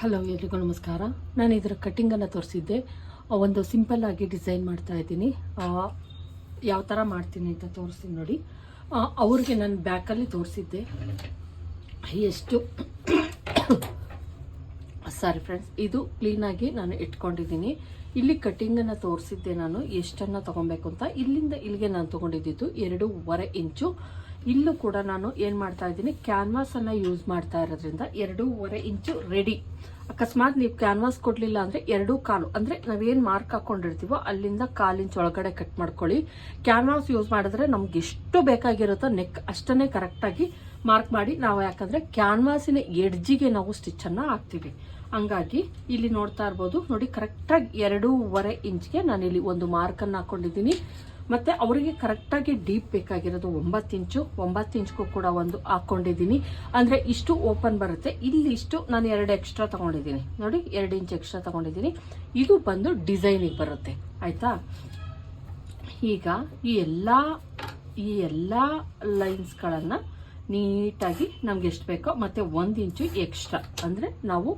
Hello ಎಲ್ರಿಗೂ ನಮಸ್ಕಾರ. ನಾನು ಇದರ ಕಟ್ಟಿಂಗನ್ನು ತೋರಿಸಿದ್ದೆ. ಒಂದು ಸಿಂಪಲ್ ಆಗಿ ಡಿಸೈನ್ ಮಾಡ್ತಾ ಇದ್ದೀನಿ. ಯಾವ ಥರ ಮಾಡ್ತೀನಿ ಅಂತ ತೋರಿಸ್ತೀನಿ ನೋಡಿ. ಅವ್ರಿಗೆ ನಾನು ಬ್ಯಾಕಲ್ಲಿ ತೋರಿಸಿದ್ದೆ. ಎಷ್ಟು ಸಾರಿ ಫ್ರೆಂಡ್ಸ್ ಇದು ಕ್ಲೀನಾಗಿ ನಾನು ಇಟ್ಕೊಂಡಿದ್ದೀನಿ. ಇಲ್ಲಿ ಕಟ್ಟಿಂಗನ್ನು ತೋರಿಸಿದ್ದೆ ನಾನು. ಎಷ್ಟನ್ನು ತೊಗೊಬೇಕು ಅಂತ. ಇಲ್ಲಿಂದ ಇಲ್ಲಿಗೆ ನಾನು ತೊಗೊಂಡಿದ್ದು ಎರಡೂವರೆ ಇಂಚು ಇಲ್ಲೂ ಕೂಡ ನಾನು ಏನು ಮಾಡ್ತಾ ಇದ್ದೀನಿ ಕ್ಯಾನ್ವಾಸನ್ನು ಯೂಸ್ ಮಾಡ್ತಾ ಇರೋದ್ರಿಂದ ಎರಡೂವರೆ ಇಂಚು ರೆಡಿ ಅಕಸ್ಮಾತ್ ನೀವು ಕ್ಯಾನ್ವಾಸ್ ಕೊಡಲಿಲ್ಲ ಅಂದರೆ ಎರಡೂ ಕಾಲು, ಅಂದರೆ ನಾವೇನು ಮಾರ್ಕ್ ಹಾಕೊಂಡಿರ್ತೀವೋ ಅಲ್ಲಿಂದ ಕಾಲು ಇಂಚ್ ಒಳಗಡೆ ಕಟ್ ಮಾಡ್ಕೊಳ್ಳಿ. ಕ್ಯಾನ್ವಾಸ್ ಯೂಸ್ ಮಾಡಿದ್ರೆ ನಮ್ಗೆ ಎಷ್ಟು ಬೇಕಾಗಿರುತ್ತೋ ನೆಕ್ ಅಷ್ಟನ್ನೇ ಕರೆಕ್ಟಾಗಿ ಮಾರ್ಕ್ ಮಾಡಿ. ನಾವು ಯಾಕಂದ್ರೆ ಕ್ಯಾನ್ವಾಸಿನ ಎಡ್ಜಿಗೆ ನಾವು ಸ್ಟಿಚ್ಚನ್ನು ಹಾಕ್ತೀವಿ. ಹಂಗಾಗಿ ಇಲ್ಲಿ ನೋಡ್ತಾ ಇರ್ಬೋದು, ನೋಡಿ ಕರೆಕ್ಟಾಗಿ ಎರಡೂವರೆ ಇಂಚ್ಗೆ ನಾನು ಇಲ್ಲಿ ಒಂದು ಮಾರ್ಕನ್ನು ಹಾಕೊಂಡಿದ್ದೀನಿ. ಮತ್ತೆ ಅವರಿಗೆ ಕರೆಕ್ಟಾಗಿ ಡೀಪ್ ಬೇಕಾಗಿರೋದು ಒಂಬತ್ತು ಇಂಚು, ಒಂಬತ್ತು ಇಂಚ್ಗೂ ಕೂಡ ಒಂದು ಹಾಕ್ಕೊಂಡಿದ್ದೀನಿ ಅಂದ್ರೆ ಇಷ್ಟು ಓಪನ್ ಬರುತ್ತೆ. ಇಲ್ಲಿ ಇಷ್ಟು ನಾನು ಎರಡು ಎಕ್ಸ್ಟ್ರಾ ತಗೊಂಡಿದ್ದೀನಿ. ನೋಡಿ, ಎರಡು ಇಂಚ್ ಎಕ್ಸ್ಟ್ರಾ ತಗೊಂಡಿದ್ದೀನಿ. ಇದು ಬಂದು ಡಿಸೈನಿಗೆ ಬರುತ್ತೆ. ಆಯ್ತಾ? ಈಗ ಈ ಎಲ್ಲ ಈ ಎಲ್ಲ ಲೈನ್ಸ್ಗಳನ್ನು ನೀಟಾಗಿ ನಮ್ಗೆ ಎಷ್ಟು ಬೇಕೋ, ಮತ್ತು ಒಂದು ಇಂಚು ಎಕ್ಸ್ಟ್ರಾ ಅಂದರೆ ನಾವು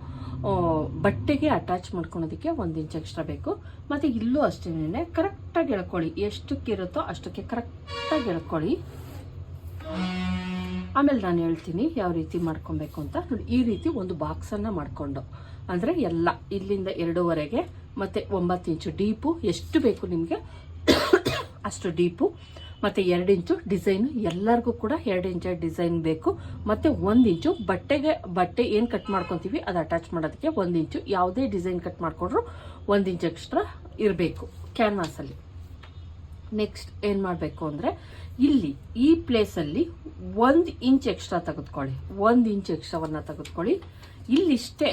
ಬಟ್ಟೆಗೆ ಅಟ್ಯಾಚ್ ಮಾಡ್ಕೊಳೋದಕ್ಕೆ ಒಂದು ಇಂಚ್ ಎಕ್ಸ್ಟ್ರಾ ಬೇಕು. ಮತ್ತು ಇಲ್ಲೂ ಅಷ್ಟೇನೆ ಕರೆಕ್ಟಾಗಿ ಎಳ್ಕೊಳ್ಳಿ. ಎಷ್ಟಕ್ಕಿರುತ್ತೋ ಅಷ್ಟಕ್ಕೆ ಕರೆಕ್ಟಾಗಿ ಎಳ್ಕೊಳ್ಳಿ. ಆಮೇಲೆ ನಾನು ಹೇಳ್ತೀನಿ ಯಾವ ರೀತಿ ಮಾಡ್ಕೊಬೇಕು ಅಂತ. ನೋಡಿ, ಈ ರೀತಿ ಒಂದು ಬಾಕ್ಸನ್ನು ಮಾಡಿಕೊಂಡು. ಅಂದರೆ ಎಲ್ಲ, ಇಲ್ಲಿಂದ ಎರಡೂವರೆಗೆ, ಮತ್ತು ಒಂಬತ್ತು ಇಂಚು ಡೀಪು ಎಷ್ಟು ಬೇಕು ನಿಮಗೆ? ಅಷ್ಟು ಡೀಪು ಮತ್ತು ಎರಡು ಇಂಚು ಡಿಸೈನು, ಎಲ್ಲರಿಗೂ ಕೂಡ ಎರಡು ಇಂಚ ಡಿಸೈನ್ ಬೇಕು. ಮತ್ತು ಒಂದು ಇಂಚು ಬಟ್ಟೆಗೆ, ಬಟ್ಟೆ ಏನು ಕಟ್ ಮಾಡ್ಕೊತೀವಿ, ಅದು ಅಟ್ಯಾಚ್ ಮಾಡೋದಕ್ಕೆ ಒಂದು ಇಂಚು ಯಾವುದೇ ಡಿಸೈನ್ ಕಟ್ ಮಾಡಿಕೊಂಡ್ರು ಒಂದು ಇಂಚು ಎಕ್ಸ್ಟ್ರಾ ಇರಬೇಕು ಕ್ಯಾನ್ವಾಸಲ್ಲಿ ನೆಕ್ಸ್ಟ್ ಏನು ಮಾಡಬೇಕು ಅಂದರೆ, ಇಲ್ಲಿ ಈ ಪ್ಲೇಸಲ್ಲಿ ಒಂದು ಇಂಚ್ ಎಕ್ಸ್ಟ್ರಾ ತೆಗೆದುಕೊಳ್ಳಿ. ಒಂದು ಇಂಚ್ ಎಕ್ಸ್ಟ್ರಾವನ್ನು ತೆಗೆದುಕೊಳ್ಳಿ. ಇಲ್ಲಿಷ್ಟೇ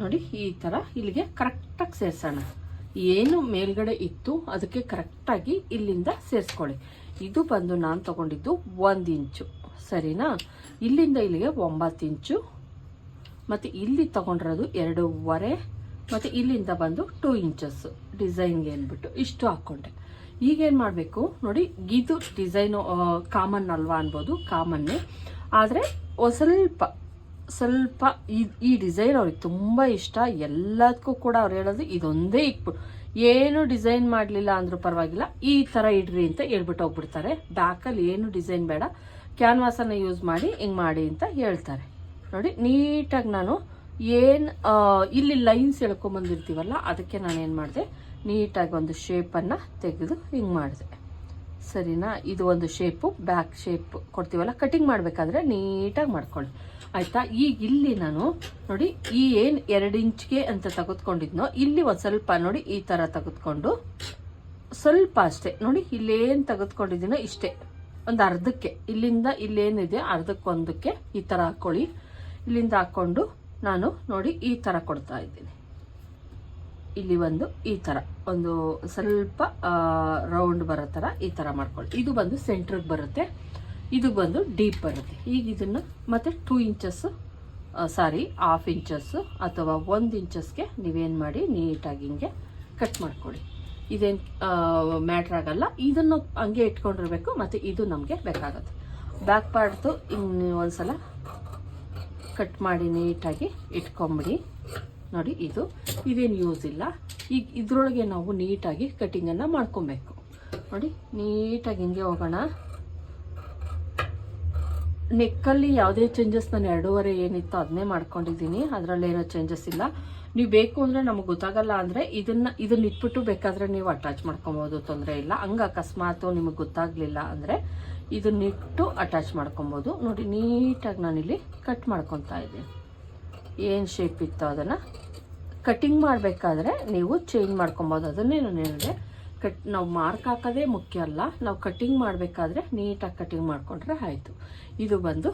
ನೋಡಿ ಈ ಥರ ಇಲ್ಲಿಗೆ ಕರೆಕ್ಟಾಗಿ ಸೇರಿಸೋಣ. ಏನು ಮೇಲ್ಗಡೆ ಇತ್ತು ಅದಕ್ಕೆ ಕರೆಕ್ಟಾಗಿ ಇಲ್ಲಿಂದ ಸೇರಿಸ್ಕೊಳ್ಳಿ. ಇದು ಬಂದು ನಾನು ತಗೊಂಡಿದ್ದು ಒಂದು ಇಂಚು. ಸರಿನಾ? ಇಲ್ಲಿಂದ ಇಲ್ಲಿಗೆ ಒಂಬತ್ತು ಇಂಚು. ಮತ್ತು ಇಲ್ಲಿ ತಗೊಂಡಿರೋದು ಎರಡೂವರೆ, ಮತ್ತು ಇಲ್ಲಿಂದ ಬಂದು ಟೂ ಇಂಚಸ್ ಡಿಸೈನ್ಗೆ ಅಂದ್ಬಿಟ್ಟು ಇಷ್ಟು ಹಾಕ್ಕೊಂಡೆ ಈಗೇನು ಮಾಡಬೇಕು? ನೋಡಿ, ಇದು ಡಿಸೈನು ಕಾಮನ್ ಅಲ್ವಾ ಅನ್ಬೋದು? ಕಾಮನ್ನೇ ಆದರೆ ಸ್ವಲ್ಪ ಸ್ವಲ್ಪ ಈ ಈ ಡಿಸೈನ್ ಅವ್ರಿಗೆ ತುಂಬ ಇಷ್ಟ. ಎಲ್ಲದಕ್ಕೂ ಕೂಡ ಅವ್ರು ಹೇಳೋದು ಇದೊಂದೇ ಇಕ್ಬಿಟ್ಟು ಏನು ಡಿಸೈನ್ ಮಾಡಲಿಲ್ಲ ಅಂದ್ರೂ ಪರವಾಗಿಲ್ಲ, ಈ ಥರ ಇಡ್ರಿ ಅಂತ ಹೇಳ್ಬಿಟ್ಟು ಹೋಗ್ಬಿಡ್ತಾರೆ. ಬ್ಯಾಕಲ್ಲಿ ಏನು ಡಿಸೈನ್ ಬೇಡ. ಕ್ಯಾನ್ವಾಸನ್ನು ಯೂಸ್ ಮಾಡಿ, ಹಿಂಗೆ ಮಾಡಿ ಅಂತ ಹೇಳ್ತಾರೆ. ನೋಡಿ, ನೀಟಾಗಿ ನಾನು ಏನು ಇಲ್ಲಿ ಲೈನ್ಸ್ ಎಳ್ಕೊಂಬಂದಿರ್ತೀವಲ್ಲ ಅದಕ್ಕೆ ನಾನು ಏನು ಮಾಡಿದೆ? ನೀಟಾಗಿ ಒಂದು ಶೇಪನ್ನು ತೆಗೆದು ಹಿಂಗೆ ಮಾಡಿದೆ. ಸರಿನಾ? ಇದು ಒಂದು ಶೇಪು ಬ್ಯಾಕ್ ಶೇಪ್ ಕೊಡ್ತೀವಲ್ಲ ಕಟಿಂಗ್ ಮಾಡಬೇಕಾದ್ರೆ ನೀಟಾಗಿ ಮಾಡ್ಕೊಳ್ಳಿ. ಆಯಿತಾ? ಈಗ ಇಲ್ಲಿ ನಾನು ನೋಡಿ, ಈ ಏನು ಎರಡು ಇಂಚ್ಗೆ ಅಂತ ತೆಗೆದುಕೊಂಡಿದ್ನೋ, ಇಲ್ಲಿ ಒಂದು ಸ್ವಲ್ಪ ನೋಡಿ ಈ ಥರ ತೆಗೆದುಕೊಂಡು, ಸ್ವಲ್ಪ ಅಷ್ಟೇ. ನೋಡಿ, ಇಲ್ಲೇನು ತೆಗೆದುಕೊಂಡಿದ್ದೀನೋ ಇಷ್ಟೇ. ಒಂದು ಅರ್ಧಕ್ಕೆ. ಇಲ್ಲಿಂದ ಇಲ್ಲೇನಿದೆ, ಅರ್ಧಕ್ಕೊಂದಕ್ಕೆ ಈ ಥರ ಹಾಕ್ಕೊಳ್ಳಿ ಇಲ್ಲಿಂದ ಹಾಕ್ಕೊಂಡು ನಾನು ನೋಡಿ ಈ ಥರ ಕೊಡ್ತಾ ಇದ್ದೀನಿ. ಇಲ್ಲಿ ಒಂದು ಈ ಥರ ಒಂದು ಸ್ವಲ್ಪ ರೌಂಡ್ ಬರೋ ಥರ ಈ ಥರ ಮಾಡ್ಕೊಳ್ಳಿ. ಇದು ಬಂದು ಸೆಂಟ್ರಿಗೆ ಬರುತ್ತೆ. ಇದು ಬಂದು ಡೀಪ್ ಬರುತ್ತೆ. ಈಗ ಇದನ್ನು ಮತ್ತೆ two inches sorry half inches ಅಥವಾ ಒಂದು ಇಂಚಸ್ಗೆ ನೀವೇನು ಮಾಡಿ ನೀಟಾಗಿ ಹಿಂಗೆ ಕಟ್ ಮಾಡ್ಕೊಳ್ಳಿ. ಇದೇನು ಮ್ಯಾಟ್ರ್ ಆಗಲ್ಲ. ಇದನ್ನು ಹಂಗೆ ಇಟ್ಕೊಂಡಿರಬೇಕು ಮತ್ತು ಇದು ನಮಗೆ ಬೇಕಾಗುತ್ತೆ. ಬ್ಯಾಕ್ ಪಾರ್ಟ್ದು ಇನ್ನು ಒಂದ್ಸಲ ಕಟ್ ಮಾಡಿ ನೀಟಾಗಿ ಇಟ್ಕೊಂಬಿಡಿ. ನೋಡಿ ಇದು, ಇದೇನು ಯೂಸ್ ಇಲ್ಲ. ಈಗ ಇದರೊಳಗೆ ನಾವು ನೀಟಾಗಿ ಕಟ್ಟಿಂಗನ್ನು ಮಾಡ್ಕೊಬೇಕು. ನೋಡಿ, ನೀಟಾಗಿ ಹಿಂಗೆ ಹೋಗೋಣ. ನೆಕ್ಕಲ್ಲಿ ಯಾವುದೇ ಚೇಂಜಸ್ ನಾನು ಎರಡೂವರೆ ಏನಿತ್ತು ಅದನ್ನೇ ಮಾಡ್ಕೊಂಡಿದ್ದೀನಿ. ಅದರಲ್ಲಿ ಏನೋ ಚೇಂಜಸ್ ಇಲ್ಲ. ನೀವು ಬೇಕು ಅಂದರೆ ನಮಗೆ ಗೊತ್ತಾಗಲ್ಲ ಅಂದರೆ ಇದನ್ನು, ಇದನ್ನ ಇಟ್ಬಿಟ್ಟು ಬೇಕಾದರೆ ನೀವು ಅಟ್ಯಾಚ್ ಮಾಡ್ಕೊಬೋದು, ತೊಂದರೆ ಇಲ್ಲ. ಹಂಗೆ ಅಕಸ್ಮಾತು ನಿಮಗೆ ಗೊತ್ತಾಗಲಿಲ್ಲ ಅಂದರೆ ಇದನ್ನಿಟ್ಟು ಅಟ್ಯಾಚ್ ಮಾಡ್ಕೊಬೋದು. ನೋಡಿ, ನೀಟಾಗಿ ನಾನಿಲ್ಲಿ ಕಟ್ ಮಾಡ್ಕೊತಾ ಇದ್ದೀನಿ. ಏನು ಶೇಪ್ ಇತ್ತು ಅದನ್ನು. ಕಟಿಂಗ್ ಮಾಡಬೇಕಾದ್ರೆ ನೀವು ಚೇಂಜ್ ಮಾಡ್ಕೊಬೋದು. ಅದನ್ನೇ ನಾನು ಹೇಳಿದೆ ಕಟ್, ನಾವು ಮಾರ್ಕ್ ಹಾಕೋದೇ ಮುಖ್ಯ ಅಲ್ಲ. ನಾವು ಕಟ್ಟಿಂಗ್ ಮಾಡಬೇಕಾದ್ರೆ ನೀಟಾಗಿ ಕಟ್ಟಿಂಗ್ ಮಾಡಿಕೊಂಡ್ರೆ ಆಯಿತು. ಇದು ಬಂದು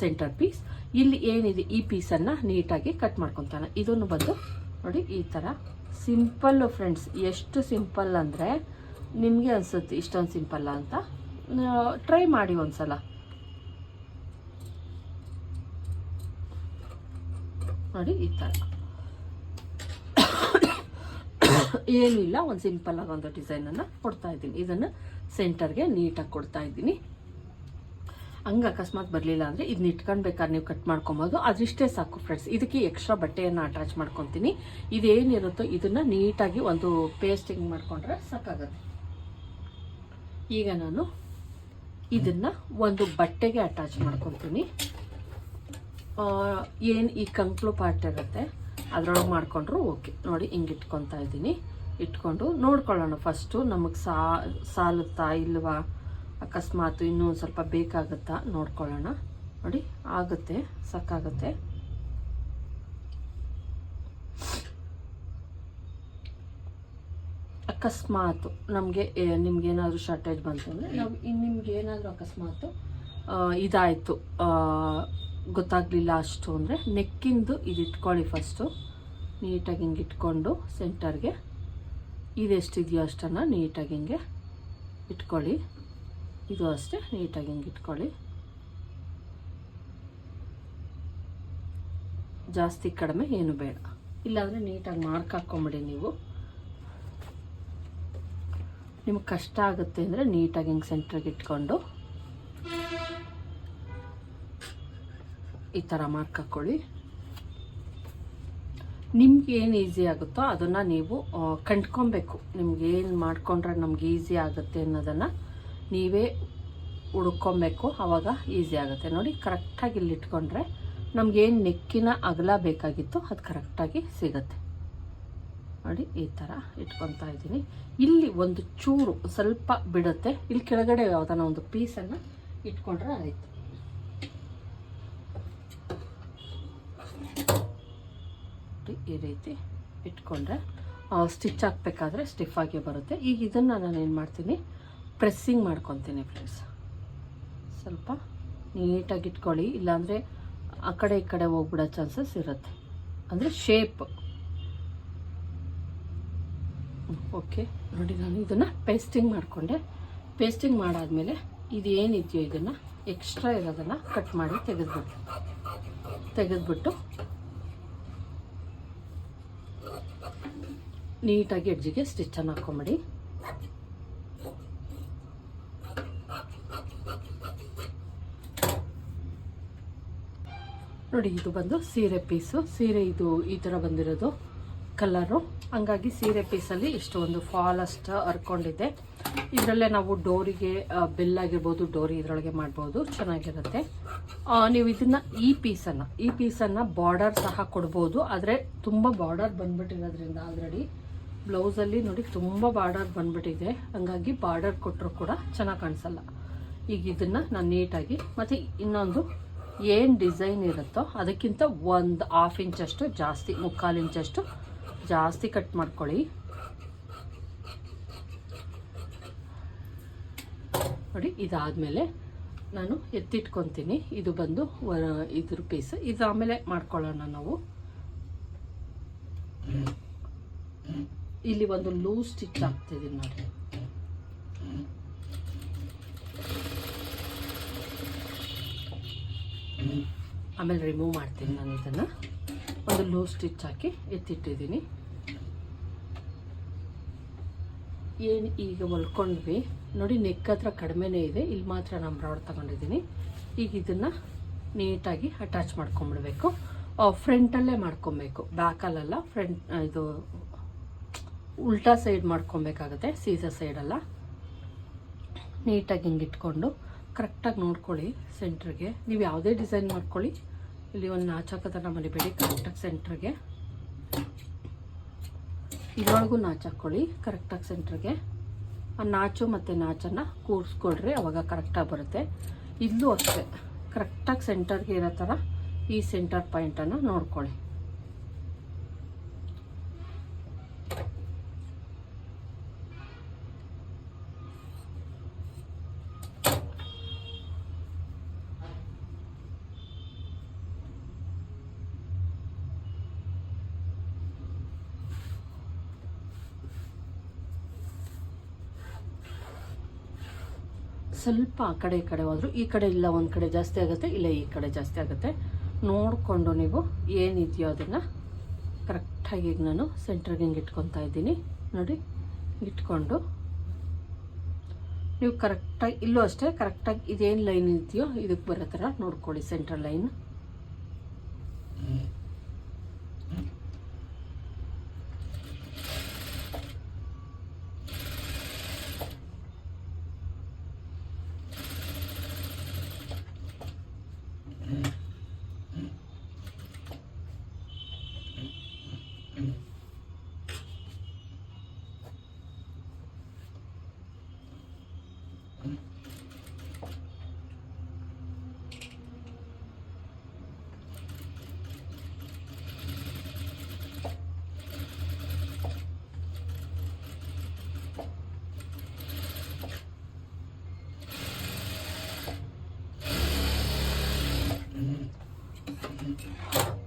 ಸೆಂಟರ್ ಪೀಸ್ ಇಲ್ಲಿ ಏನಿದೆ ಈ ಪೀಸನ್ನು ನೀಟಾಗಿ ಕಟ್ ಮಾಡ್ಕೊತಾನೆ. ಇದನ್ನು ಬಂದು ನೋಡಿ ಈ ಥರ ಸಿಂಪಲ್ಲು ಫ್ರೆಂಡ್ಸ್ ಎಷ್ಟು ಸಿಂಪಲ್ ಅಂದರೆ ನಿಮಗೆ ಅನಿಸುತ್ತೆ ಇಷ್ಟೊಂದು ಸಿಂಪಲ್ಲ ಅಂತ. ಟ್ರೈ ಮಾಡಿ ಒಂದ್ಸಲ. ನೋಡಿ ಈ ಥರ ಏನೂ ಇಲ್ಲ ಒಂದು ಸಿಂಪಲ್ ಆಗಿ ಒಂದು ಡಿಸೈನನ್ನು ಕೊಡ್ತಾ ಇದ್ದೀನಿ. ಇದನ್ನು ಸೆಂಟರ್ಗೆ ನೀಟಾಗಿ ಕೊಡ್ತಾ ಇದ್ದೀನಿ. ಹಂಗೆ ಅಕಸ್ಮಾತ್ ಬರಲಿಲ್ಲ ಅಂದರೆ ಇದನ್ನ ಇಟ್ಕೊಳ್ಬೇಕಾದ್ರೆ ನೀವು ಕಟ್ ಮಾಡ್ಕೊಬೋದು. ಅದಿಷ್ಟೇ ಸಾಕು ಫ್ರೆಂಡ್ಸ್ ಇದಕ್ಕೆ ಎಕ್ಸ್ಟ್ರಾ ಬಟ್ಟೆಯನ್ನು ಅಟ್ಯಾಚ್ ಮಾಡ್ಕೊತೀನಿ. ಇದೇನಿರುತ್ತೋ ಇದನ್ನು ನೀಟಾಗಿ ಒಂದು ಪೇಸ್ಟಿಂಗ್ ಮಾಡಿಕೊಂಡ್ರೆ ಸಾಕಾಗುತ್ತೆ. ಈಗ ನಾನು ಇದನ್ನು ಒಂದು ಬಟ್ಟೆಗೆ ಅಟ್ಯಾಚ್ ಮಾಡ್ಕೊತೀನಿ. ಏನು ಈ ಕಂಕ್ಲು ಪಾರ್ಟ್ ಇರುತ್ತೆ? ಅದರೊಳಗೆ ಮಾಡಿಕೊಂಡ್ರು ಓಕೆ. ನೋಡಿ, ಹಿಂಗೆ ಇಟ್ಕೊತಾ ಇದ್ದೀನಿ. ಇಟ್ಕೊಂಡು ನೋಡ್ಕೊಳ್ಳೋಣ ಫಸ್ಟು ನಮಗೆ ಸಾ, ಸಾಲುತ್ತಾ ಇಲ್ವಾ? ಅಕಸ್ಮಾತ್ ಇನ್ನೂ ಸ್ವಲ್ಪ ಬೇಕಾಗುತ್ತಾ? ನೋಡ್ಕೊಳ್ಳೋಣ. ನೋಡಿ, ಆಗುತ್ತೆ ಸಾಕಾಗುತ್ತೆ ಅಕಸ್ಮಾತ್ ನಮಗೆ ನಿಮ್ಗೇನಾದರೂ ಶಾರ್ಟೇಜ್ ಬಂತು ಅಂದರೆ ನಾವು ಇನ್ನು ನಿಮ್ಗೆ ಏನಾದರೂ ಅಕಸ್ಮಾತು ಇದಾಯಿತು. ಗೊತ್ತಾಗಲಿಲ್ಲ ಅಷ್ಟು ಅಂದರೆ ನೆಕ್ಕಿಂದು ಇದು ಇಟ್ಕೊಳ್ಳಿ ಫಸ್ಟು ನೀಟಾಗಿ ಹಿಂಗೆ ಇಟ್ಕೊಂಡು ಸೆಂಟರ್ಗೆ ಇದೆಷ್ಟಿದೆಯೋ ಅಷ್ಟನ್ನು ನೀಟಾಗಿ ಹಿಂಗೆ ಇಟ್ಕೊಳ್ಳಿ. ಇದು ಅಷ್ಟೇ, ನೀಟಾಗಿ ಹಿಂಗೆ ಇಟ್ಕೊಳ್ಳಿ. ಜಾಸ್ತಿ ಕಡಿಮೆ ಏನು ಬೇಡ. ಇಲ್ಲಾಂದರೆ ನೀಟಾಗಿ ಮಾರ್ಕ್ ಹಾಕ್ಕೊಂಬಿಡಿ ನೀವು. ನಿಮ್ಗೆ ಕಷ್ಟ ಆಗುತ್ತೆ ಅಂದರೆ ನೀಟಾಗಿ ಹಿಂಗೆ ಸೆಂಟ್ರಿಗೆ ಇಟ್ಕೊಂಡು. ಈ ಥರ ಮಾರ್ಕ್ ಹಾಕ್ಕೊಳ್ಳಿ ನಿಮ್ಗೆ ಏನು ಈಸಿ ಆಗುತ್ತೋ ಅದನ್ನು ನೀವು ಕಂಡ್ಕೊಬೇಕು. ನಿಮ್ಗೆ ಏನು ಮಾಡ್ಕೊಂಡ್ರೆ ನಮ್ಗೆ ಈಸಿ ಆಗುತ್ತೆ ಅನ್ನೋದನ್ನು ನೀವೇ ಹುಡ್ಕೊಬೇಕು. ಆವಾಗ ಈಸಿ ಆಗುತ್ತೆ. ನೋಡಿ ಕರೆಕ್ಟಾಗಿ ಇಲ್ಲಿ ಇಟ್ಕೊಂಡ್ರೆ ನಮಗೇನು ನೆಕ್ಕಿನ ಅಗಲ ಬೇಕಾಗಿತ್ತು ಅದು ಕರೆಕ್ಟಾಗಿ ಸಿಗುತ್ತೆ. ನೋಡಿ, ಈ ಥರ ಇಟ್ಕೊತಾ ಇದ್ದೀನಿ. ಇಲ್ಲಿ ಒಂದು ಚೂರು ಸ್ವಲ್ಪ ಬಿಡುತ್ತೆ. ಇಲ್ಲಿ ಕೆಳಗಡೆ ಯಾವುದಾನ ಒಂದು ಪೀಸನ್ನು ಇಟ್ಕೊಂಡ್ರೆ ಆಯಿತು. ನೋಡಿ, ಈ ರೀತಿ ಇಟ್ಕೊಂಡ್ರೆ ಸ್ಟಿಚ್ ಹಾಕ್ಬೇಕಾದ್ರೆ ಸ್ಟಿಫ್ ಆಗಿ ಬರುತ್ತೆ. ಈಗ ಇದನ್ನು ನಾನು ಏನು ಮಾಡ್ತೀನಿ? ಪ್ರೆಸ್ಸಿಂಗ್ ಮಾಡ್ಕೊತೀನಿ ಫ್ರೆಂಡ್ಸ್ ಸ್ವಲ್ಪ ನೀಟಾಗಿ ಇಟ್ಕೊಳ್ಳಿ. ಇಲ್ಲಾಂದರೆ ಆ ಕಡೆ ಈ ಕಡೆ ಹೋಗ್ಬಿಡೋ ಚಾನ್ಸಸ್ ಇರುತ್ತೆ. ಅಂದರೆ ಶೇಪ್ ಓಕೆ ನೋಡಿ ನಾನು ಇದನ್ನು ಪೇಸ್ಟಿಂಗ್ ಮಾಡಿಕೊಂಡೆ. ಪೇಸ್ಟಿಂಗ್ ಮಾಡಾದಮೇಲೆ ಇದು ಏನಿದೆಯೋ ಇದನ್ನು ಎಕ್ಸ್ಟ್ರಾ ಇರೋದನ್ನು ಕಟ್ ಮಾಡಿ ತೆಗೆದ್ಬಿಟ್ಟು ತೆಗೆದ್ಬಿಟ್ಟು ನೀಟಾಗಿ ಎಡ್ಜಿಗೆ ಸ್ಟಿಚ್ಚನ್ನು ಹಾಕೊಂಬಿಡಿ. ನೋಡಿ, ಇದು ಬಂದು ಸೀರೆ ಪೀಸು ಸೀರೆ ಇದು ಈ ಥರ ಬಂದಿರೋದು ಕಲರು ಹಂಗಾಗಿ ಸೀರೆ ಪೀಸಲ್ಲಿ ಇಷ್ಟು ಒಂದು ಫಾಲ್ ಅಷ್ಟು ಹರ್ಕೊಂಡಿದೆ. ಇದರಲ್ಲೇ ನಾವು ಡೋರಿಗೆ ಬೆಲ್ ಆಗಿರ್ಬೋದು, ಡೋರಿ ಇದರೊಳಗೆ ಮಾಡ್ಬೋದು. ಚೆನ್ನಾಗಿರುತ್ತೆ. ನೀವು ಇದನ್ನು ಈ ಪೀಸನ್ನು ಈ ಪೀಸನ್ನು ಬಾರ್ಡರ್ ಸಹ ಕೊಡ್ಬೋದು. ಆದರೆ ತುಂಬ ಬಾರ್ಡರ್ ಬಂದ್ಬಿಟ್ಟಿರೋದ್ರಿಂದ ಆಲ್ರೆಡಿ ಬ್ಲೌಸಲ್ಲಿ ನೋಡಿ ತುಂಬ ಬಾರ್ಡರ್ ಬಂದ್ಬಿಟ್ಟಿದೆ. ಹಂಗಾಗಿ ಬಾರ್ಡರ್ ಕೊಟ್ಟರು ಕೂಡ ಚೆನ್ನಾಗಿ ಕಾಣಿಸಲ್ಲ. ಈಗ ಇದನ್ನು ನಾನು ನೀಟಾಗಿ ಮತ್ತು ಇನ್ನೊಂದು ಏನು ಡಿಸೈನ್ ಇರುತ್ತೋ ಅದಕ್ಕಿಂತ ಒಂದು ಹಾಫ್ ಇಂಚಷ್ಟು ಜಾಸ್ತಿ, ಮುಕ್ಕಾಲು ಇಂಚಷ್ಟು ಜಾಸ್ತಿ ಕಟ್ ಮಾಡ್ಕೊಳ್ಳಿ. ನೋಡಿ, ಇದಾದಮೇಲೆ ನಾನು ಎತ್ತಿಟ್ಕೊತೀನಿ. ಇದು ಬಂದು ಇದ್ರ ಪೀಸ್ ಇದು ಆಮೇಲೆ ಮಾಡ್ಕೊಳ್ಳೋಣ ನಾವು. ಇಲ್ಲಿ ಒಂದು ಲೂಸ್ ಸ್ಟಿಚ್ ಹಾಕ್ತಿದ್ದೀನಿ ನೋಡಿ ಆಮೇಲೆ ರಿಮೂವ್ ಮಾಡ್ತೀನಿ ನಾನು ಇದನ್ನು. ಒಂದು ಲೂಸ್ ಸ್ಟಿಚ್ ಹಾಕಿ ಎತ್ತಿಟ್ಟಿದ್ದೀನಿ ಏನು ಈಗ ಹೊಲ್ಕೊಂಡ್ವಿ? ನೋಡಿ ನೆಕ್ ಹತ್ರ ಕಡಿಮೆನೇ ಇದೆ, ಇಲ್ಲಿ ಮಾತ್ರ ನಾನು ಬ್ರಾಡ್ ತಗೊಂಡಿದ್ದೀನಿ ಈಗ ಇದನ್ನು ನೀಟಾಗಿ ಅಟ್ಯಾಚ್ ಮಾಡ್ಕೊಂಬಿಡ್ಬೇಕು. ಫ್ರಂಟಲ್ಲೇ ಮಾಡ್ಕೊಬೇಕು. ಬ್ಯಾಕಲ್ಲೆಲ್ಲ ಫ್ರಂಟ್ ಇದು ಉಲ್ಟಾ ಸೈಡ್ ಮಾಡ್ಕೊಬೇಕಾಗುತ್ತೆ ಸೀಸರ್ ಸೈಡಲ್ಲ ನೀಟಾಗಿ ಹಿಂಗೆ ಇಟ್ಕೊಂಡು ಕರೆಕ್ಟಾಗಿ ನೋಡ್ಕೊಳ್ಳಿ ಸೆಂಟ್ರಿಗೆ ನೀವು ಯಾವುದೇ ಡಿಸೈನ್ ಮಾಡ್ಕೊಳ್ಳಿ. ಇಲ್ಲಿ ಒಂದು ನಾಚಾಕೋದನ್ನು ಮರಿಬೇಡಿ ಕರೆಕ್ಟಾಗಿ ಸೆಂಟ್ರಿಗೆ ನಾಚ್ ಹಾಕ್ಕೊಳ್ಳಿ ಕರೆಕ್ಟಾಗಿ ಸೆಂಟ್ರಿಗೆ ಆ ನಾಚು ಮತ್ತು ನಾಚನ್ನು ಕೂರಿಸ್ಕೊಳ್ರಿ, ಅವಾಗ ಕರೆಕ್ಟಾಗಿ ಬರುತ್ತೆ. ಇಲ್ಲೂ ಅಷ್ಟೇ ಕರೆಕ್ಟಾಗಿ ಸೆಂಟರ್ಗೆ ಇರೋ ಥರ ಈ ಸೆಂಟರ್ ಪಾಯಿಂಟನ್ನು ನೋಡ್ಕೊಳ್ಳಿ. ಸ್ವಲ್ಪ ಆ ಕಡೆ ಈ ಕಡೆ ಹೋದ್ರು, ಈ ಕಡೆ ಇಲ್ಲ, ಒಂದು ಕಡೆ ಜಾಸ್ತಿ ಆಗುತ್ತೆ, ಇಲ್ಲ ಈ ಕಡೆ ಜಾಸ್ತಿ ಆಗುತ್ತೆ. ನೋಡಿಕೊಂಡು ನೀವು ಏನಿದೆಯೋ ಅದನ್ನು ಕರೆಕ್ಟಾಗಿ ಈಗ ನಾನು ಸೆಂಟ್ರಿಗೆ ಹಿಂಗೆ ಇಟ್ಕೊತಾ ಇದ್ದೀನಿ. ನೋಡಿ, ಇಟ್ಕೊಂಡು ನೀವು ಕರೆಕ್ಟಾಗಿ ಇಲ್ಲೂ ಅಷ್ಟೇ ಕರೆಕ್ಟಾಗಿ ಇದೇನು ಲೈನ್ ಇದೆಯೋ ಇದಕ್ಕೆ ಬರೋ ಥರ ನೋಡ್ಕೊಳ್ಳಿ ಸೆಂಟ್ರಲ್ ಲೈನ್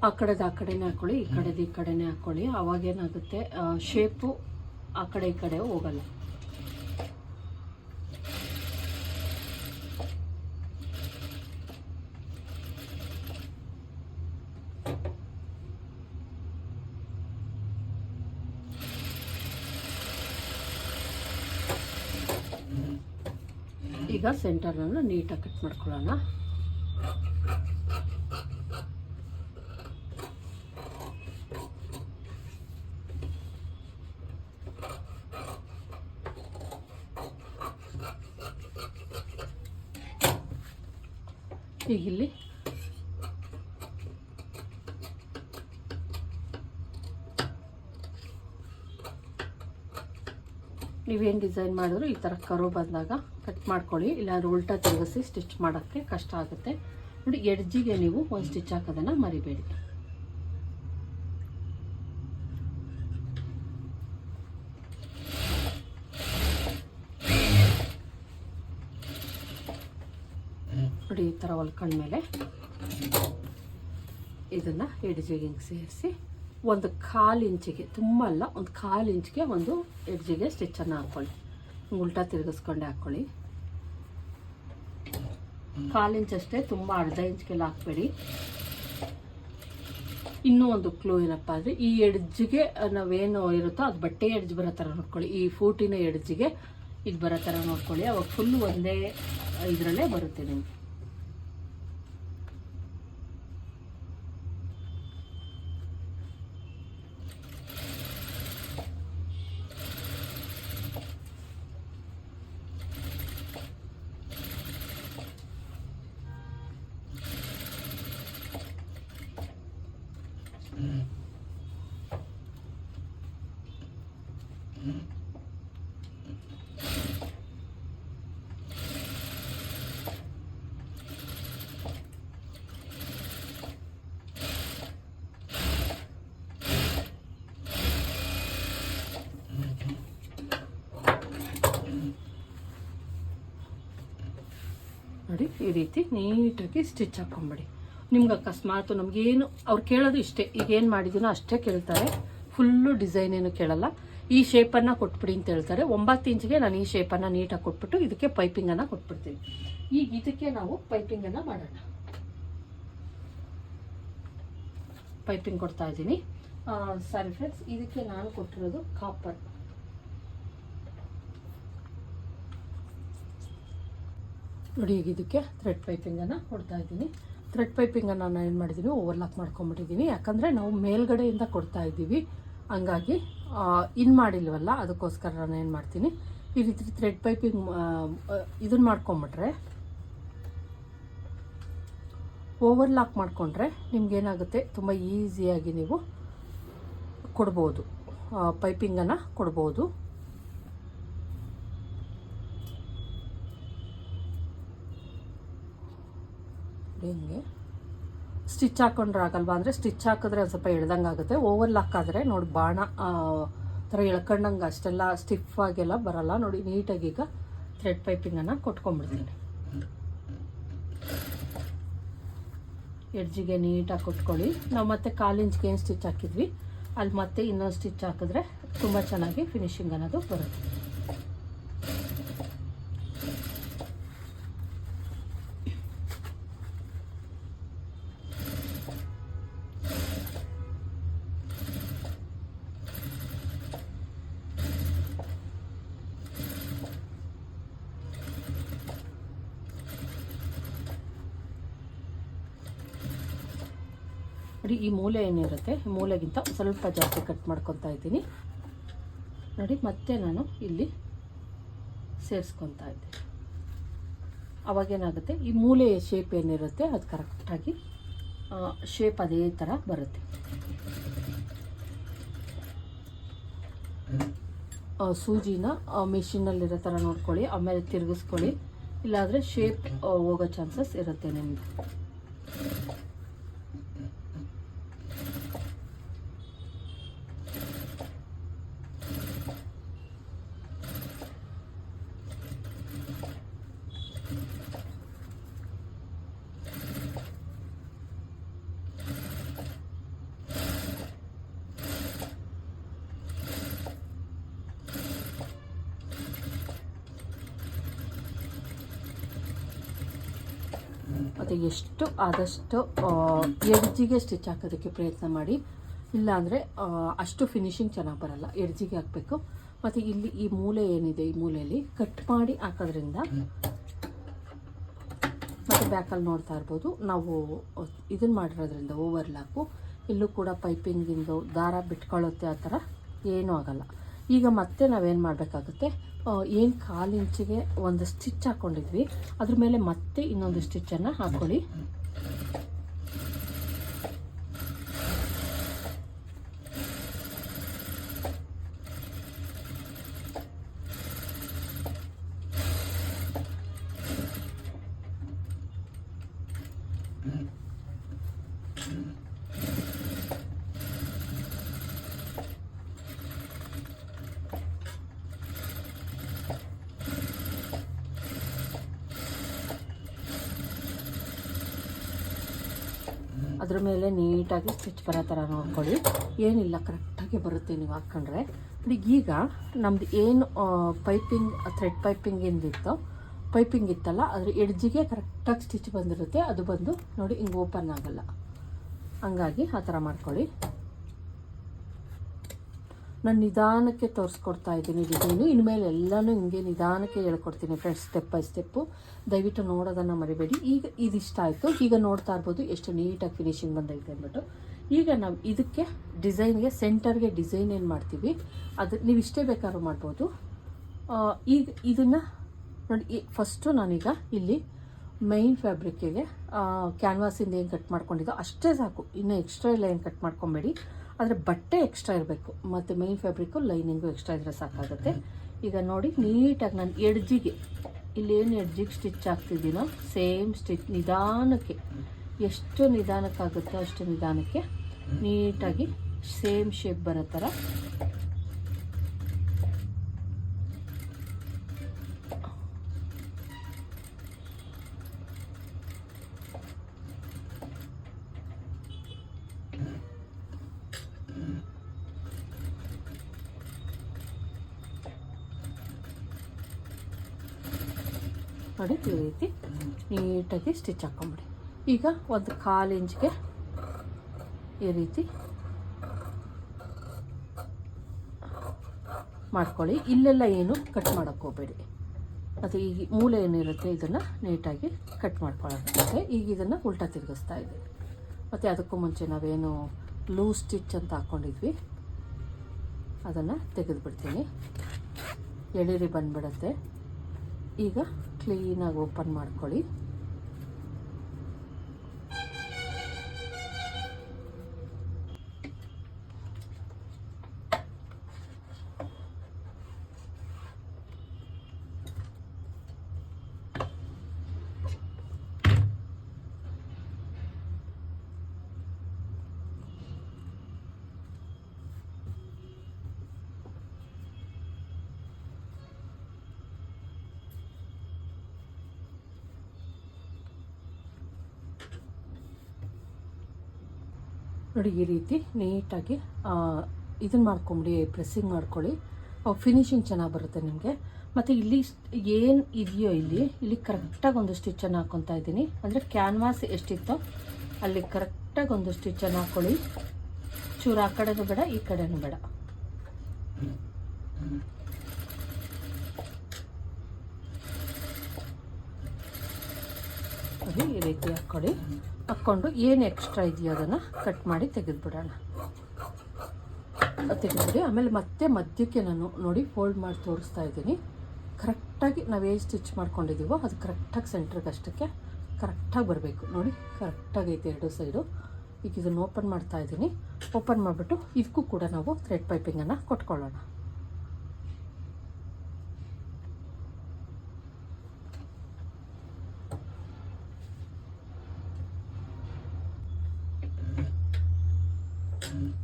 ಆ ಕಡೆದು ಆ ಕಡೆನೇ ಹಾಕೊಳ್ಳಿ, ಈ ಕಡೆದು ಈ ಕಡೆನೇ ಹಾಕೊಳ್ಳಿ. ಅವಾಗೇನಾಗುತ್ತೆ ಶೇಪು ಆ ಕಡೆ ಈ ಕಡೆ ಹೋಗಲ್ಲ. ಈಗ ಸೆಂಟರ್ನ ನೀಟಾಗಿ ಕಟ್ ಮಾಡ್ಕೊಳ್ಳೋಣ. ಈಗ ಇಲ್ಲಿ. ನೀವೇನು ಡಿಸೈನ್ ಮಾಡಿದ್ರು ಈ ಥರ ಕರು ಬಂದಾಗ ಕಟ್ ಮಾಡ್ಕೊಳ್ಳಿ. ಇಲ್ಲಾಂದ್ರೆ ಉಲ್ಟಾ ತಿರುಗಿಸಿ ಸ್ಟಿಚ್ ಮಾಡೋಕ್ಕೆ ಕಷ್ಟ ಆಗುತ್ತೆ. ನೋಡಿ ಎಡ್ಜಿಗೆ ನೀವು ಒಂದು ಸ್ಟಿಚ್ ಹಾಕೋದನ್ನು ಮರಿಬೇಡಿ ನೋಡಿ ಈ ಥರ ಹೊಲ್ಕೊಂಡ್ಮೇಲೆ ಇದನ್ನು ಎಡ್ಜಿಗೆ ಹಿಂಗೆ ಸೇರಿಸಿ ಒಂದು ಕಾಲು ಇಂಚಿಗೆ, ತುಂಬ ಅಲ್ಲ, ಒಂದು ಕಾಲು ಇಂಚಿಗೆ ಒಂದು ಎಡ್ಜಿಗೆ ಸ್ಟಿಚ್ಚನ್ನು ಹಾಕ್ಕೊಳ್ಳಿ ಉಲ್ಟಾ ತಿರುಗಿಸ್ಕೊಂಡೆ ಹಾಕ್ಕೊಳ್ಳಿ ಕಾಲು ಇಂಚ್ ಅಷ್ಟೇ, ತುಂಬ ಅರ್ಧ ಇಂಚ್ಗೆಲ್ಲ ಹಾಕ್ಬೇಡಿ. ಇನ್ನೂ ಒಂದು ಕ್ಲೂ ಏನಪ್ಪ ಅಂದರೆ, ಈ ಎಡ್ಜಿಗೆ ನಾವೇನು ಇರುತ್ತೋ ಅದು ಬಟ್ಟೆ ಎಡ್ಜ್ ಬರೋ ಥರ ನೋಡ್ಕೊಳ್ಳಿ. ಈ ಫೂಟಿನ ಎಡ್ಜಿಗೆ ಇದು ಬರೋ ಥರ ನೋಡ್ಕೊಳ್ಳಿ. ಅವಾಗ ಫುಲ್ ಒಂದೇ ಇದರಲ್ಲೇ ಬರುತ್ತೆ ನಿಮಗೆ. ನೋಡಿ, ಈ ರೀತಿ ನೀಟಾಗಿ ಸ್ಟಿಚ್ ಹಾಕೊಂಬಿಡಿ. ನಿಮ್ಗೆ ಅಕಸ್ಮಾತ್ ನಮಗೇನು, ಅವ್ರು ಕೇಳೋದು ಇಷ್ಟೇ. ಈಗ ಏನು ಮಾಡಿದ್ದೀನೋ ಅಷ್ಟೇ ಕೇಳ್ತಾರೆ. ಫುಲ್ಲು ಡಿಸೈನ್ ಏನು ಕೇಳಲ್ಲ. ಈ ಶೇಪನ್ನು ಕೊಟ್ಬಿಡಿ ಅಂತ ಹೇಳ್ತಾರೆ. ಒಂಬತ್ತು ಇಂಚಿಗೆ ನಾನು ಈ ಶೇಪನ್ನು ನೀಟಾಗಿ ಕೊಟ್ಬಿಟ್ಟು ಇದಕ್ಕೆ ಪೈಪಿಂಗನ್ನು ಕೊಟ್ಬಿಡ್ತೀನಿ. ಈಗ ಇದಕ್ಕೆ ನಾವು ಪೈಪಿಂಗನ್ನು ಮಾಡೋಣ. ಪೈಪಿಂಗ್ ಕೊಡ್ತಾ ಇದ್ದೀನಿ. ಸಾರಿ ಫ್ರೆಂಡ್ಸ್ ಇದಕ್ಕೆ ನಾನು ಕೊಟ್ಟಿರೋದು ಕಾಪರ್ ನೋಡಿ, ಈಗ ಇದಕ್ಕೆ ಥ್ರೆಡ್ ಪೈಪಿಂಗನ್ನು ಕೊಡ್ತಾ ಇದ್ದೀನಿ. ಥ್ರೆಡ್ ಪೈಪಿಂಗನ್ನು ನಾನು ಏನು ಮಾಡಿದ್ದೀನಿ ಓವರ್ಲಾಕ್ ಮಾಡ್ಕೊಂಬಿಟ್ಟಿದ್ದೀನಿ ಯಾಕಂದರೆ ನಾವು ಮೇಲ್ಗಡೆಯಿಂದ ಕೊಡ್ತಾ ಇದ್ದೀವಿ. ಹಂಗಾಗಿ ಇನ್ ಮಾಡಿಲ್ವಲ್ಲ, ಅದಕ್ಕೋಸ್ಕರ ನಾನು ಏನು ಮಾಡ್ತೀನಿ, ಈ ರೀತಿ ಥ್ರೆಡ್ ಪೈಪಿಂಗ್ ಇದನ್ನು ಮಾಡ್ಕೊಂಬಿಟ್ರೆ ಓವರ್ಲಾಕ್ ಮಾಡಿಕೊಂಡ್ರೆ ನಿಮಗೇನಾಗುತ್ತೆ ತುಂಬ ಈಸಿಯಾಗಿ ನೀವು ಕೊಡ್ಬೋದು. ಪೈಪಿಂಗನ್ನು ಕೊಡ್ಬೋದು. ಹಿಂಗೆ ಸ್ಟಿಚ್ ಹಾಕೊಂಡ್ರೆ ಆಗಲ್ವಾ? ಅಂದರೆ ಸ್ಟಿಚ್ ಹಾಕಿದ್ರೆ ಒಂದು ಸ್ವಲ್ಪ ಎಳ್ದಂಗೆ ಆಗುತ್ತೆ. ಓವರ್ ಲಾಕ್ ಆದರೆ ನೋಡಿ ಬಾಣ ಥರ ಎಳ್ಕೊಂಡಂಗೆ ಅಷ್ಟೆಲ್ಲ ಸ್ಟಿಫ್ ಆಗೆಲ್ಲ ಬರಲ್ಲ. ನೋಡಿ ನೀಟಾಗಿ ಈಗ ಥ್ರೆಡ್ ಪೈಪಿಂಗನ್ನು ಕೊಟ್ಕೊಂಡ್ಬಿಡ್ತೀನಿ. ಎಡ್ಜಿಗೆ ನೀಟಾಗಿ ಕೊಟ್ಕೊಳ್ಳಿ. ನಾವು ಮತ್ತೆ ಕಾಲಿಂಜ್ಗೆ ಏನು ಸ್ಟಿಚ್ ಹಾಕಿದ್ವಿ? ಅಲ್ಲಿ ಮತ್ತೆ ಇನ್ನೊಂದು ಸ್ಟಿಚ್ ಹಾಕಿದ್ರೆ ತುಂಬ ಚೆನ್ನಾಗಿ ಫಿನಿಶಿಂಗ್ ಅನ್ನೋದು ಬರುತ್ತೆ. ನೋಡಿ, ಈ ಮೂಲೆ ಏನಿರುತ್ತೆ? ಈ ಮೂಲೆಗಿಂತ ಸ್ವಲ್ಪ ಜಾಸ್ತಿ ಕಟ್ ಮಾಡ್ಕೊತಾ ಇದ್ದೀನಿ. ನೋಡಿ, ಮತ್ತೆ ನಾನು ಇಲ್ಲಿ ಸೇರಿಸ್ಕೊತಾ ಇದ್ದೀನಿ. ಅವಾಗೇನಾಗುತ್ತೆ ಈ ಮೂಲೆಯ ಶೇಪ್ ಏನಿರುತ್ತೆ, ಅದು ಕರೆಕ್ಟಾಗಿ ಶೇಪ್ ಅದೇ ಥರ ಬರುತ್ತೆ. ಸೂಜಿನ ಮಿಷಿನಲ್ಲಿರೋ ಥರ ನೋಡ್ಕೊಳ್ಳಿ, ಆಮೇಲೆ ತಿರುಗಿಸ್ಕೊಳ್ಳಿ. ಇಲ್ಲಾಂದರೆ ಶೇಪ್ ಹೋಗೋ ಚಾನ್ಸಸ್ ಇರುತ್ತೆ ನಿಮಗೆ. ಮತ್ತು ಎಷ್ಟು ಆದಷ್ಟು ಎಡ್ಜಿಗೆ ಸ್ಟಿಚ್ ಹಾಕೋದಕ್ಕೆ ಪ್ರಯತ್ನ ಮಾಡಿ. ಇಲ್ಲಾಂದರೆ ಅಷ್ಟು ಫಿನಿಶಿಂಗ್ ಚೆನ್ನಾಗಿ ಬರಲ್ಲ. ಎಡ್ಜಿಗೆ ಹಾಕಬೇಕು. ಮತ್ತು ಇಲ್ಲಿ ಈ ಮೂಲೆ ಏನಿದೆ, ಈ ಮೂಲೆಯಲ್ಲಿ ಕಟ್ ಮಾಡಿ ಹಾಕೋದ್ರಿಂದ ಮತ್ತು ಬ್ಯಾಕಲ್ಲಿ ನೋಡ್ತಾ ಇರ್ಬೋದು. ನಾವು ಇದನ್ನು ಮಾಡಿರೋದ್ರಿಂದ ಓವರ್ಲಾಕು ಇಲ್ಲೂ ಕೂಡ ಪೈಪಿಂಗಿಂದು ದಾರ ಬಿಟ್ಕೊಳ್ಳುತ್ತೆ ಆ ಥರ ಏನೂ ಆಗಲ್ಲ. ಈಗ ಮತ್ತೆ ನಾವೇನು ಮಾಡಬೇಕಾಗುತ್ತೆ? ಏನು ಕಾಲು ಇಂಚಿಗೆ ಒಂದು ಸ್ಟಿಚ್ ಹಾಕ್ಕೊಂಡಿದ್ವಿ ಅದ್ರ ಮೇಲೆ ಮತ್ತೆ ಇನ್ನೊಂದು ಸ್ಟಿಚ್ಚನ್ನು ಹಾಕ್ಕೊಳ್ಳಿ ಅದ್ರ ಮೇಲೆ ನೀಟಾಗಿ ಸ್ಟಿಚ್ ಬರೋ ಥರ ನೋಡ್ಕೊಳ್ಳಿ. ಏನಿಲ್ಲ ಕರೆಕ್ಟಾಗಿ ಬರುತ್ತೆ ನೀವು ಹಾಕ್ಕೊಂಡ್ರೆ ನೋಡಿ, ಈಗ ನಮ್ದು ಏನು ಪೈಪಿಂಗ್ ಥ್ರೆಡ್ ಪೈಪಿಂಗ್ ಏನಿತ್ತು ಪೈಪಿಂಗ್ ಇತ್ತಲ್ಲ, ಅದ್ರ ಎಡ್ಜಿಗೆ ಕರೆಕ್ಟಾಗಿ ಸ್ಟಿಚ್ ಬಂದಿರುತ್ತೆ. ಅದು ಬಂದು ನೋಡಿ, ಹಿಂಗೆ ಓಪನ್ ಆಗಲ್ಲ. ಹಂಗಾಗಿ ಆ ಥರ ಮಾಡ್ಕೊಳ್ಳಿ. ನಾನು ನಿಧಾನಕ್ಕೆ ತೋರಿಸ್ಕೊಡ್ತಾ ಇದ್ದೀನಿ ಡಿಸೈನು. ಇನ್ಮೇಲೆ ಎಲ್ಲನೂ ಹಿಂಗೆ ನಿಧಾನಕ್ಕೆ ಹೇಳ್ಕೊಡ್ತೀನಿ ಫ್ರೆಂಡ್ಸ್ ಸ್ಟೆಪ್ ಬೈ ಸ್ಟೆಪ್ಪು ದಯವಿಟ್ಟು ನೋಡೋದನ್ನು ಮರಿಬೇಡಿ. ಈಗ ಇದಿಷ್ಟ ಆಯಿತು ಈಗ ನೋಡ್ತಾ ಇರ್ಬೋದು, ಎಷ್ಟು ನೀಟಾಗಿ ಫಿನಿಶಿಂಗ್ ಬಂದೈತೆ ಅಂದ್ಬಿಟ್ಟು. ಈಗ ನಾವು ಇದಕ್ಕೆ ಡಿಸೈನ್ಗೆ ಸೆಂಟರ್ಗೆ ಡಿಸೈನ್ ಏನು ಮಾಡ್ತೀವಿ? ಅದು ನೀವು ಇಷ್ಟೇ ಬೇಕಾದ್ರೂ ಮಾಡ್ಬೋದು. ಈಗ ಇದನ್ನು ನೋಡಿ ಫಸ್ಟು ನಾನೀಗ ಇಲ್ಲಿ ಮೈನ್ ಫ್ಯಾಬ್ರಿಕ್ಕಿಗೆ ಕ್ಯಾನ್ವಾಸಿಂದ ಏನು ಕಟ್ ಮಾಡ್ಕೊಂಡಿದ್ದೋ ಅಷ್ಟೇ ಸಾಕು. ಇನ್ನೂ ಎಕ್ಸ್ಟ್ರಾ ಎಲ್ಲ ಏನು ಕಟ್ ಮಾಡ್ಕೊಬೇಡಿ. ಆದರೆ ಬಟ್ಟೆ ಎಕ್ಸ್ಟ್ರಾ ಇರಬೇಕು. ಮತ್ತು ಮೈನ್ ಫ್ಯಾಬ್ರಿಕ್ಕು ಲೈನಿಂಗು ಎಕ್ಸ್ಟ್ರಾ ಇದ್ರೆ ಸಾಕಾಗುತ್ತೆ. ಈಗ ನೋಡಿ, ನೀಟಾಗಿ ನಾನು ಎಡ್ಜಿಗೆ ಇಲ್ಲೇನು ಎಡ್ಜಿಗೆ ಸ್ಟಿಚ್ ಆಗ್ತಿದ್ದೀನೋ ಸೇಮ್ ಸ್ಟಿಚ್ ನಿಧಾನಕ್ಕೆ. ಎಷ್ಟು ನಿಧಾನಕ್ಕಾಗುತ್ತೋ ಅಷ್ಟು ನಿಧಾನಕ್ಕೆ ನೀಟಾಗಿ ಸೇಮ್ ಶೇಪ್ ಬರೋ ಥರ ನೋಡಿ ಈ ರೀತಿ ನೀಟಾಗಿ ಸ್ಟಿಚ್ ಹಾಕೊಂಬಿಡಿ. ಈಗ ಒಂದು ಕಾಲು ಇಂಚ್ಗೆ ಈ ರೀತಿ ಮಾಡ್ಕೊಳ್ಳಿ. ಇಲ್ಲೆಲ್ಲ ಏನು ಕಟ್ ಮಾಡೋಕ್ಕೆ ಹೋಗಬೇಡಿ. ಮತ್ತು ಈ ಮೂಲೆ ಏನಿರುತ್ತೆ, ಇದನ್ನು ನೀಟಾಗಿ ಕಟ್ ಮಾಡ್ಕೊಳ್ಳೋದಾಗುತ್ತೆ ಈಗ ಇದನ್ನು ಉಲ್ಟಾ ತಿರುಗಿಸ್ತಾ ಇದೆ ಮತ್ತು ಅದಕ್ಕೂ ಮುಂಚೆ ನಾವೇನು ಲೂಸ್ ಸ್ಟಿಚ್ ಅಂತ ಹಾಕ್ಕೊಂಡಿದ್ವಿ ಅದನ್ನು ತೆಗೆದುಬಿಡ್ತೀನಿ. ಎಳಿರಿ ಬಂದುಬಿಡತ್ತೆ. ಈಗ ಕ್ಲೀನಾಗಿ ಓಪನ್ ಮಾಡ್ಕೊಳ್ಳಿ. ಈ ರೀತಿ ನೀಟಾಗಿ ಇದನ್ನು ಮಾಡ್ಕೊಂಬಿಡಿ ಪ್ರೆಸ್ಸಿಂಗ್ ಮಾಡ್ಕೊಳ್ಳಿ. ಫಿನಿಶಿಂಗ್ ಚೆನ್ನಾಗಿ ಬರುತ್ತೆ ನಿಮಗೆ. ಮತ್ತು ಇಲ್ಲಿ ಏನು ಇದೆಯೋ ಇಲ್ಲಿ ಇಲ್ಲಿ ಕರೆಕ್ಟಾಗಿ ಒಂದು ಸ್ಟಿಚ್ಚನ್ನು ಹಾಕ್ಕೊತಾ ಇದ್ದೀನಿ. ಅಂದರೆ ಕ್ಯಾನ್ವಾಸ್ ಎಷ್ಟಿತ್ತೋ ಅಲ್ಲಿ ಕರೆಕ್ಟಾಗಿ ಒಂದು ಸ್ಟಿಚ್ಚನ್ನು ಹಾಕ್ಕೊಳ್ಳಿ ಚೂರು ಆ ಕಡೆನೂ ಬೇಡ, ಈ ಕಡೆನೂ ಬೇಡ. ಈ ರೀತಿ ಹಾಕ್ಕೊಳ್ಳಿ ಹಾಕ್ಕೊಂಡು ಏನು ಎಕ್ಸ್ಟ್ರಾ ಇದೆಯೋ ಅದನ್ನು ಕಟ್ ಮಾಡಿ ತೆಗೆದುಬಿಡೋಣ. ತೆಗೆದುಬಿಡಿ. ಆಮೇಲೆ ಮತ್ತೆ ಮಧ್ಯಕ್ಕೆ ನಾನು ನೋಡಿ ಫೋಲ್ಡ್ ಮಾಡಿ ತೋರಿಸ್ತಾ ಇದ್ದೀನಿ. ಕರೆಕ್ಟಾಗಿ ನಾವು ಏನು ಸ್ಟಿಚ್ ಮಾಡ್ಕೊಂಡಿದ್ದೀವೋ ಅದು ಕರೆಕ್ಟಾಗಿ ಸೆಂಟ್ರಿಗೆ ಅಷ್ಟಕ್ಕೆ ಕರೆಕ್ಟಾಗಿ ಬರಬೇಕು. ನೋಡಿ ಕರೆಕ್ಟಾಗಿ ಐತೆ ಎರಡು ಸೈಡು ಈಗ ಇದನ್ನು ಓಪನ್ ಮಾಡ್ತಾ ಇದ್ದೀನಿ. ಓಪನ್ ಮಾಡಿಬಿಟ್ಟು ಇದಕ್ಕೂ ಕೂಡ ನಾವು ಥ್ರೆಡ್ ಪೈಪಿಂಗನ್ನು ಕೊಟ್ಕೊಳ್ಳೋಣ. Mm-hmm.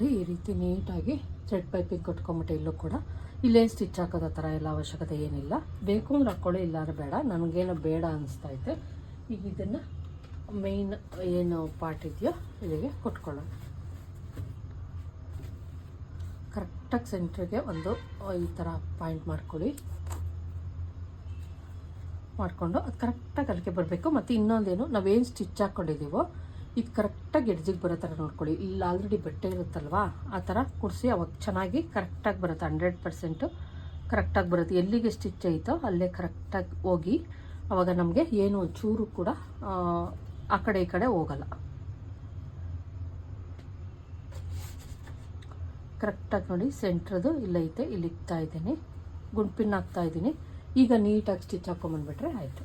ನೋಡಿ ಈ ರೀತಿ ನೀಟಾಗಿ ಥ್ರೆಡ್ ಪೈಪಿಂಗ್ ಕಟ್ಕೊಂಬಿಟ್ಟು ಇಲ್ಲೂ ಕೂಡ. ಇಲ್ಲೇನು ಸ್ಟಿಚ್ ಹಾಕೋದ ಥರ ಎಲ್ಲ ಅವಶ್ಯಕತೆ ಏನಿಲ್ಲ. ಬೇಕು ಅಂದ್ರೆ ಹಾಕ್ಕೊಳ್ಳಿ ಇಲ್ಲಾಂದ್ರೆ ಬೇಡ. ನನಗೇನು ಬೇಡ ಅನಿಸ್ತೈತೆ ಈಗ ಇದನ್ನು ಮೇಯ್ನ್ ಏನು ಪಾರ್ಟ್ ಇದೆಯೋ ಇಲ್ಲಿಗೆ ಕೊಟ್ಕೊಳ್ಳೋಣ. ಕರೆಕ್ಟಾಗಿ ಸೆಂಟ್ರಿಗೆ ಒಂದು ಈ ಥರ ಪಾಯಿಂಟ್ ಮಾಡ್ಕೊಳ್ಳಿ. ಮಾಡಿಕೊಂಡು ಅದು ಕರೆಕ್ಟಾಗಿ ಅಲ್ಲಿಗೆ ಬರಬೇಕು. ಮತ್ತು ಇನ್ನೊಂದೇನು, ನಾವೇನು ಸ್ಟಿಚ್ ಹಾಕ್ಕೊಂಡಿದ್ದೀವೋ ಇದು ಕರೆಕ್ಟಾಗಿ ಎಡ್ಜಿಗೆ ಬರೋ ಥರ ನೋಡ್ಕೊಳ್ಳಿ. ಇಲ್ಲಿ ಆಲ್ರೆಡಿ ಬಟ್ಟೆ ಇರುತ್ತಲ್ವಾ? ಆ ಥರ ಕುಡಿಸಿ ಅವಾಗ ಚೆನ್ನಾಗಿ ಕರೆಕ್ಟಾಗಿ ಬರುತ್ತೆ. ಹಂಡ್ರೆಡ್ ಪರ್ಸೆಂಟು ಕರೆಕ್ಟಾಗಿ ಬರುತ್ತೆ. ಎಲ್ಲಿಗೆ ಸ್ಟಿಚ್ ಆಯಿತೋ ಅಲ್ಲೇ ಕರೆಕ್ಟಾಗಿ ಹೋಗಿ ಅವಾಗ ನಮಗೆ ಏನು ಚೂರು ಕೂಡ ಆ, ಕಡೆ ಈ ಕಡೆ ಹೋಗಲ್ಲ. ಕರೆಕ್ಟಾಗಿ ನೋಡಿ ಸೆಂಟ್ರದು ಇಲ್ಲೈತೆ ಇಲ್ಲಿ ಇಕ್ತಾ ಇದ್ದೀನಿ. ಗುಂಡ್ಪಿನ್ ಹಾಕ್ತಾ ಇದ್ದೀನಿ. ಈಗ ನೀಟಾಗಿ ಸ್ಟಿಚ್ ಹಾಕೊಂಬಂದ್ಬಿಟ್ರೆ ಆಯಿತು.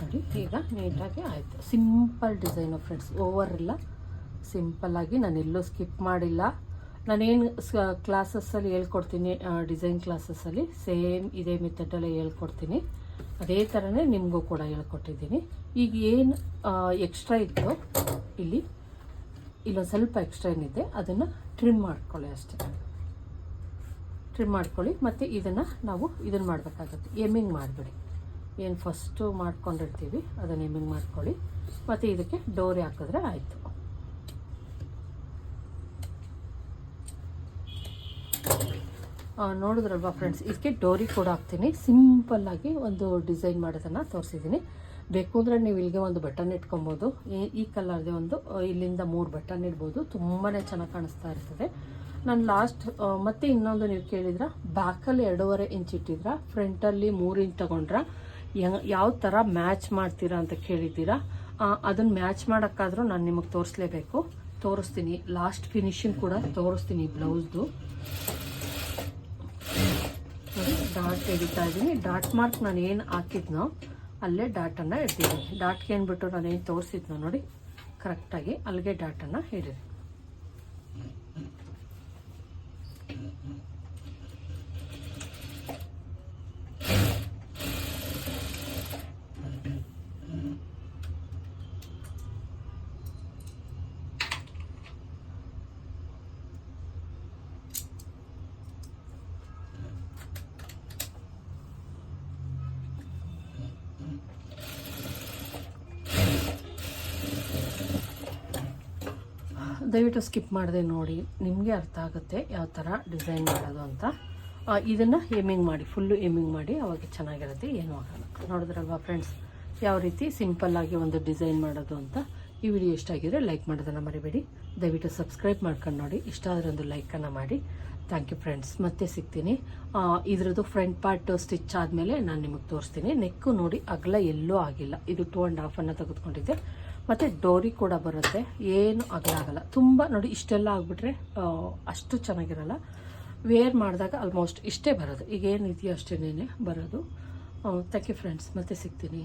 ನೋಡಿ ಈಗ ನೀಟಾಗಿ ಆಯಿತು. ಸಿಂಪಲ್ ಡಿಸೈನು ಫ್ರೆಂಡ್ಸ್ ಓವರ್ ಇಲ್ಲ. ಸಿಂಪಲ್ಲಾಗಿ ನಾನು ಎಲ್ಲೂ ಸ್ಕಿಪ್ ಮಾಡಿಲ್ಲ. ನಾನೇನು ಸ ಕ್ಲಾಸಸ್ಸಲ್ಲಿ ಹೇಳ್ಕೊಡ್ತೀನಿ ಡಿಸೈನ್ ಕ್ಲಾಸಸ್ಸಲ್ಲಿ ಸೇಮ್ ಇದೇ ಮೆಥಡಲ್ಲೇ ಹೇಳ್ಕೊಡ್ತೀನಿ. ಅದೇ ಥರನೇ ನಿಮಗೂ ಕೂಡ ಹೇಳ್ಕೊಟ್ಟಿದ್ದೀನಿ. ಈಗ ಏನು ಎಕ್ಸ್ಟ್ರಾ ಇತ್ತು, ಇಲ್ಲಿ, ಇಲ್ಲೊಂದು ಸ್ವಲ್ಪ ಎಕ್ಸ್ಟ್ರಾ ಏನಿದೆ, ಅದನ್ನು ಟ್ರಿಮ್ ಮಾಡ್ಕೊಳ್ಳಿ ಅಷ್ಟೇ. ಟ್ರಿಮ್ ಮಾಡ್ಕೊಳ್ಳಿ, ಮತ್ತು ಇದನ್ನು ನಾವು ಇದನ್ನು ಮಾಡಬೇಕಾಗುತ್ತೆ. ಎಮ್ಮಿಂಗ್ ಮಾಡಿಬಿಡಿ. ಏನು ಫಸ್ಟು ಮಾಡ್ಕೊಂಡಿರ್ತೀವಿ, ಅದನ್ನು ಎಮ್ಮಿಂಗ್ ಮಾಡ್ಕೊಳ್ಳಿ. ಮತ್ತು ಇದಕ್ಕೆ ಡೋರಿ ಹಾಕಿದ್ರೆ ಆಯಿತು. ನೋಡಿದ್ರಲ್ವಾ ಫ್ರೆಂಡ್ಸ್ ಇದಕ್ಕೆ ಡೋರಿ ಕೂಡ ಹಾಕ್ತೀನಿ. ಸಿಂಪಲ್ಲಾಗಿ ಒಂದು ಡಿಸೈನ್ ಮಾಡೋದನ್ನು ತೋರಿಸಿದ್ದೀನಿ. ಬೇಕು ಅಂದರೆ ನೀವು ಇಲ್ಲಿಗೆ ಒಂದು ಬಟನ್ ಇಟ್ಕೊಬೋದು. ಈ- ಈ ಕಲರ್ದೆ ಒಂದು ಇಲ್ಲಿಂದ ಮೂರು ಬಟನ್ ಇಡ್ಬೋದು. ತುಂಬಾ ಚೆನ್ನಾಗಿ ಕಾಣಿಸ್ತಾ ಇರ್ತದೆ. ನಾನು ಲಾಸ್ಟ್ ಮತ್ತೆ ಇನ್ನೊಂದು ನೀವು ಕೇಳಿದ್ರ? ಬ್ಯಾಕಲ್ಲಿ ಎರಡೂವರೆ ಇಂಚ್ ಇಟ್ಟಿದ್ರ? ಫ್ರಂಟಲ್ಲಿ ಮೂರು ಇಂಚ್ ತಗೊಂಡ್ರ? ಯಾವ ಥರ ಮ್ಯಾಚ್ ಮಾಡ್ತೀರಾ ಅಂತ ಕೇಳಿದ್ದೀರಾ? ಅದನ್ನು ಮ್ಯಾಚ್ ಮಾಡೋಕ್ಕಾದ್ರೂ ನಾನು ನಿಮಗೆ ತೋರಿಸ್ಲೇಬೇಕು. ತೋರಿಸ್ತೀನಿ. ಲಾಸ್ಟ್ ಫಿನಿಶಿಂಗ್ ಕೂಡ ತೋರಿಸ್ತೀನಿ ಬ್ಲೌಸ್ದು. ಡಾಟ್ ಎಡಿತಾ ಇದ್ದೀನಿ ಡಾಟ್ ಮಾರ್ಕ್ ನಾನು ಏನು ಹಾಕಿದ್ನೋ ಅಲ್ಲೇ ಡಾಟನ್ನು ಇಡ್ತೀನಿ ಡಾಟ್ಗೆ ಏನ್ಬಿಟ್ಟು ಏನು ತೋರಿಸಿದ್ನೋ ನೋಡಿ ಕರೆಕ್ಟಾಗಿ ಅಲ್ಲಿಗೆ ಡಾಟನ್ನು ಹಿಡಿರಿ ದಯವಿಟ್ಟು ಸ್ಕಿಪ್ ಮಾಡದೆ ನೋಡಿ, ನಿಮಗೆ ಅರ್ಥ ಆಗುತ್ತೆ ಯಾವ ಥರ ಡಿಸೈನ್ ಮಾಡೋದು ಅಂತ. ಇದನ್ನು ಏಮಿಂಗ್ ಮಾಡಿ ಫುಲ್ಲು ಏಮಿಂಗ್ ಮಾಡಿ, ಅವಾಗ ಚೆನ್ನಾಗಿರುತ್ತೆ, ಏನೂ ಆಗಲ್ಲ. ನೋಡಿದ್ರಲ್ವಾ ಫ್ರೆಂಡ್ಸ್ ಯಾವ ರೀತಿ ಸಿಂಪಲ್ಲಾಗಿ ಒಂದು ಡಿಸೈನ್ ಮಾಡೋದು ಅಂತ. ಈ ವಿಡಿಯೋ ಇಷ್ಟ ಆಗಿದ್ರೆ ಲೈಕ್ ಮಾಡೋದನ್ನು ಮರಿಬೇಡಿ. ದಯವಿಟ್ಟು ಸಬ್ಸ್ಕ್ರೈಬ್ ಮಾಡ್ಕೊಂಡು ನೋಡಿ. ಇಷ್ಟ ಆದರೆ ಒಂದು ಲೈಕನ್ನು ಮಾಡಿ. ಥ್ಯಾಂಕ್ ಯು ಫ್ರೆಂಡ್ಸ್ ಮತ್ತೆ ಸಿಗ್ತೀನಿ. ಇದ್ರದ್ದು ಫ್ರಂಟ್ ಪಾರ್ಟ್ ಸ್ಟಿಚ್ ಆದಮೇಲೆ ನಾನು ನಿಮಗೆ ತೋರಿಸ್ತೀನಿ. ನೆಕ್ಕು ನೋಡಿ ಅಗಲ ಎಲ್ಲೂ ಆಗಿಲ್ಲ. ಇದು ಟೂ ಆ್ಯಂಡ್ ಹಾಫನ್ನು ತೆಗೆದುಕೊಂಡಿದ್ದೆ. ಮತ್ತು ಡೋರಿ ಕೂಡ ಬರುತ್ತೆ. ಏನು ಆಗಲ್ಲ. ತುಂಬ ನೋಡಿ ಇಷ್ಟೆಲ್ಲ ಆಗಿಬಿಟ್ರೆ ಅಷ್ಟು ಚೆನ್ನಾಗಿರಲ್ಲ. ವೇರ್ ಮಾಡಿದಾಗ ಆಲ್ಮೋಸ್ಟ್ ಇಷ್ಟೇ ಬರೋದು. ಈಗ ಇದೆಯೋ ಅಷ್ಟೇನೇ ಬರೋದು. ಥ್ಯಾಂಕ್ ಯು ಫ್ರೆಂಡ್ಸ್ ಮತ್ತೆ ಸಿಗ್ತೀನಿ.